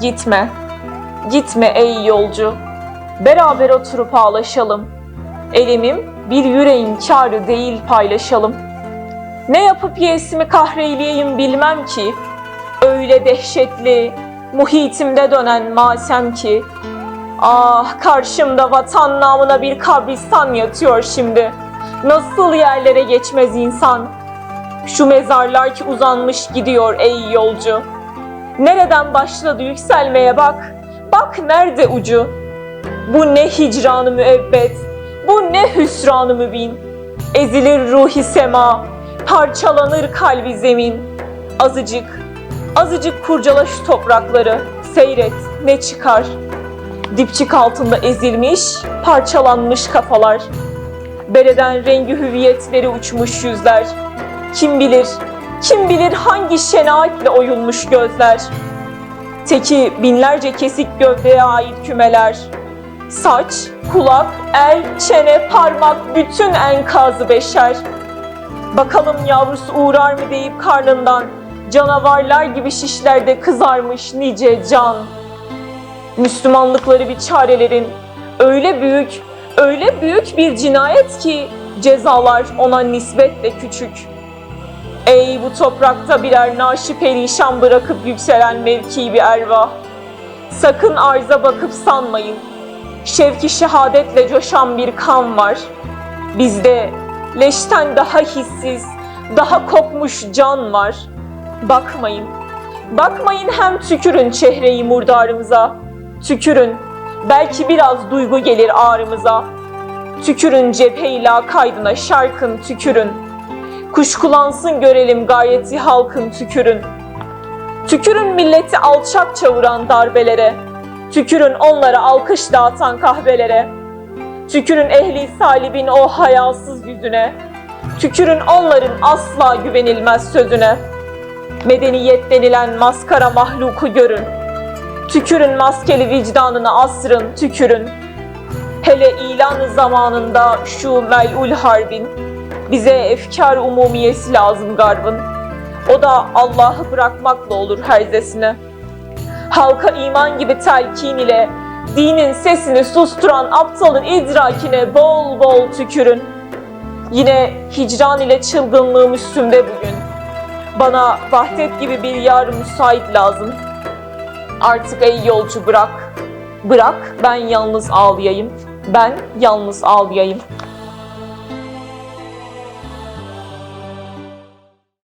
gitme. Gitme ey yolcu. Beraber oturup ağlaşalım. Elimim bir yüreğin kârı değil paylaşalım. Ne yapıp yesimi kahreyleyeyim bilmem ki. Öyle dehşetli, muhitimde dönen masem ki. Ah karşımda vatan namına bir kabristan yatıyor şimdi. Nasıl yerlere geçmez insan. Şu mezarlar ki uzanmış gidiyor ey yolcu. Nereden başladı yükselmeye bak. Bak nerede ucu. Bu ne hicranı müebbet. Bu ne hüsranı mübin. Ezilir ruhi sema. Parçalanır kalbi zemin. Azıcık, azıcık kurcala şu toprakları. Seyret ne çıkar. Dipçik altında ezilmiş, parçalanmış kafalar. Bereden rengi hüviyetleri uçmuş yüzler. Kim bilir, kim bilir hangi şenaatle oyulmuş gözler. Teki binlerce kesik gövdeye ait kümeler. Saç, kulak, el, çene, parmak bütün enkazı beşer. Bakalım yavrusu uğrar mı deyip karnından canavarlar gibi şişlerde kızarmış nice can. Müslümanlıkları bir çarelerin öyle büyük, öyle büyük bir cinayet ki cezalar ona nispetle küçük. Ey bu toprakta birer naşı perişan bırakıp yükselen mevki bir ervah. Sakın arza bakıp sanmayın. Şevki şehadetle coşan bir kan var. Bizde leşten daha hissiz, daha kokmuş can var. Bakmayın. Bakmayın hem tükürün çehreyi murdarımıza. Tükürün. Belki biraz duygu gelir ağrımıza. Tükürün cepheyla kaydına şarkın tükürün. Kuşkulansın görelim gayeti halkın tükürün. Tükürün milleti alçak çavuran darbelere. Tükürün onlara alkış dağıtan kahvelere. Tükürün ehli salibin o hayasız yüzüne. Tükürün onların asla güvenilmez sözüne. Medeniyet denilen maskara mahluku görün. Tükürün maskeli vicdanına asrın, tükürün. Hele ilanı zamanında şu melul harbin, bize efkar umumiyesi lazım garbın. O da Allah'ı bırakmakla olur herzesine. Halka iman gibi telkin ile dinin sesini susturan aptalın idrakine bol bol tükürün. Yine hicran ile çılgınlığım üstümde bugün. Bana vahdet gibi bir yar müsait lazım. Artık ey yolcu bırak. Bırak ben yalnız ağlayayım. Ben yalnız ağlayayım.